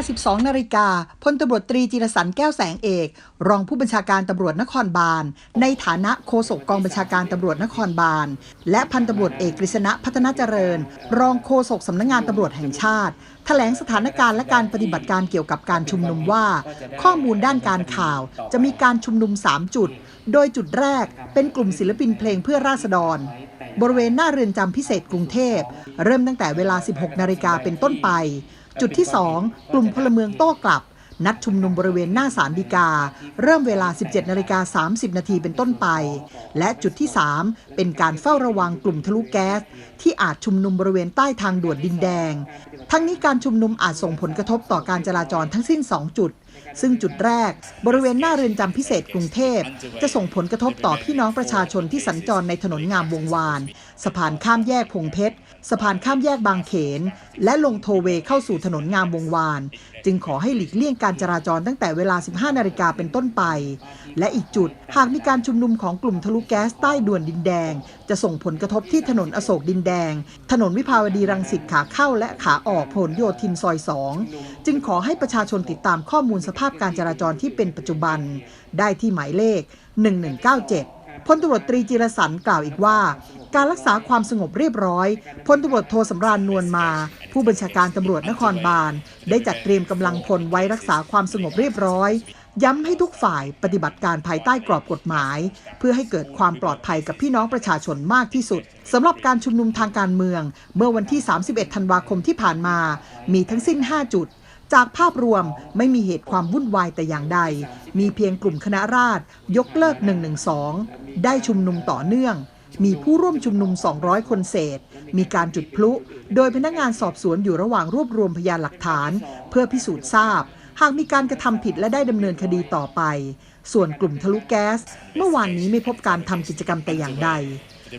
12 นาฬิกา พลตำรวจตรีจิรสันแก้วแสงเอก รองผู้บัญชาการตำรวจนครบาล ในฐานะโฆษกกองบัญชาการตำรวจนครบาล และพันตำรวจเอกกฤษณะพัฒนาเจริญ รองโฆษกสำนักงานตำรวจแห่งชาติแถลงสถานการณ์และการปฏิบัติการเกี่ยวกับการชุมนุมว่า ข้อมูลด้านการข่าว จะมีการชุมนุม 3 จุด โดยจุดแรกเป็นกลุ่มศิลปินเพลงเพื่อราษฎรบริเวณหน้าเรือนจำพิเศษกรุงเทพ เริ่มตั้งแต่เวลา 16 นาฬิกาเป็นต้นไป จุดที่ 2 กลุ่มพลเมืองโต้กลับ นัดชุมนุมบริเวณหน้าศาลฎีกา เริ่มเวลา 17นาฬิกา30 นาทีเป็นต้นไป และจุดที่ 3 เป็นการเฝ้าระวังกลุ่มทะลุแก๊ส ที่อาจชุมนุมบริเวณใต้ทางด่วนดินแดง ทั้งนี้การชุมนุมอาจส่งผลกระทบต่อการจราจรทั้งสิ้น 2 จุดซึ่งจุดแรกบริเวณหน้าเรือนจำพิเศษกรุงเทพ จะส่งผลกระทบต่อพี่น้องประชาชนที่สัญจรในถนนงามวงวาน สะพานข้ามแยกพงเพชร สะพานข้ามแยกบางเขน และลงโทเวเข้าสู่ถนนงามวงวาน จึงขอให้หลีกเลี่ยงการจราจรตั้งแต่เวลา 15 นาฬิกาเป็นต้นไป และอีกจุด หากมีการชุมนุมของกลุ่มทะลุแก๊สใต้ด่วนดินแดง จะส่งผลกระทบที่ถนนอโศกดินแดง ถนนวิภาวดีรังสิตขาเข้าและขาออกผลโยธินซอย 2 จึงขอให้ประชาชนติดตามข้อมูลสภาพการจราจรที่เป็นปัจจุบัน ได้ที่หมายเลข 1197 พลตำรวจตรีจิรสันกล่าวอีกว่า การรักษาความสงบเรียบร้อยพลตำรวจโทสำราญนวลมา ผู้บัญชาการตำรวจนครบาล ได้จัดเตรียมกำลังพลไว้รักษาความสงบเรียบร้อย ย้ำให้ทุกฝ่ายปฏิบัติการภายใต้กรอบกฎหมาย เพื่อให้เกิดความปลอดภัยกับพี่น้องประชาชนมากที่สุดสำหรับการชุมนุมทางการเมือง เมื่อวันที่ 31 ธันวาคมที่ผ่านมา มีทั้งสิ้น 5 จุด จากภาพรวมไม่มีเหตุความวุ่นวายแต่อย่างใด มีเพียงกลุ่มคณะราษฎรยกเลิก 112 ได้ชุมนุมต่อเนื่อง มีผู้ร่วมชุมนุม 200 คนเศษ มีการจุดพลุ โดยพนักงานสอบสวนอยู่ระหว่างรวบรวมพยานหลักฐาน เพื่อพิสูจน์ทราบ หากมีการกระทำผิดและได้ดำเนินคดีต่อไป ส่วนกลุ่มทะลุแก๊ส เมื่อวานนี้ไม่พบการทำกิจกรรมแต่อย่างใด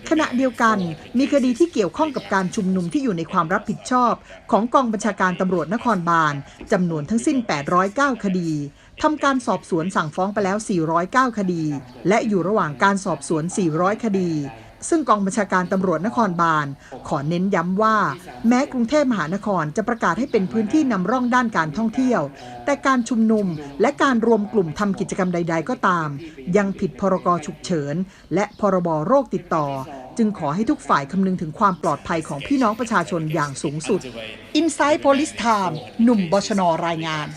ขณะเดียวกันมีคดีที่เกี่ยวข้องกับการชุมนุมที่อยู่ในความรับผิดชอบ ของกองบัญชาการตำรวจนครบาลจำนวนทั้งสิ้น 809 คดีทำการสอบสวนสั่งฟ้องไปแล้ว 409 คดี และอยู่ระหว่างการสอบสวน 400 คดี ซึ่งกองบัญชาการตำรวจนครบาล ขอเน้นย้ำว่า แม้กรุงเทพมหานครจะประกาศให้เป็นพื้นที่นำร่องด้านการท่องเที่ยว แต่การชุมนุมและการรวมกลุ่มทำกิจกรรมใด ๆ ก็ตาม ยังผิดพรกฉุกเฉิน และพรบโรคติดต่อ จึงขอให้ทุกฝ่ายคำนึงถึงความปลอดภัยของพี่น้องประชาชนอย่างสูงสุด Inside Police Time หนุ่มบชนรายงาน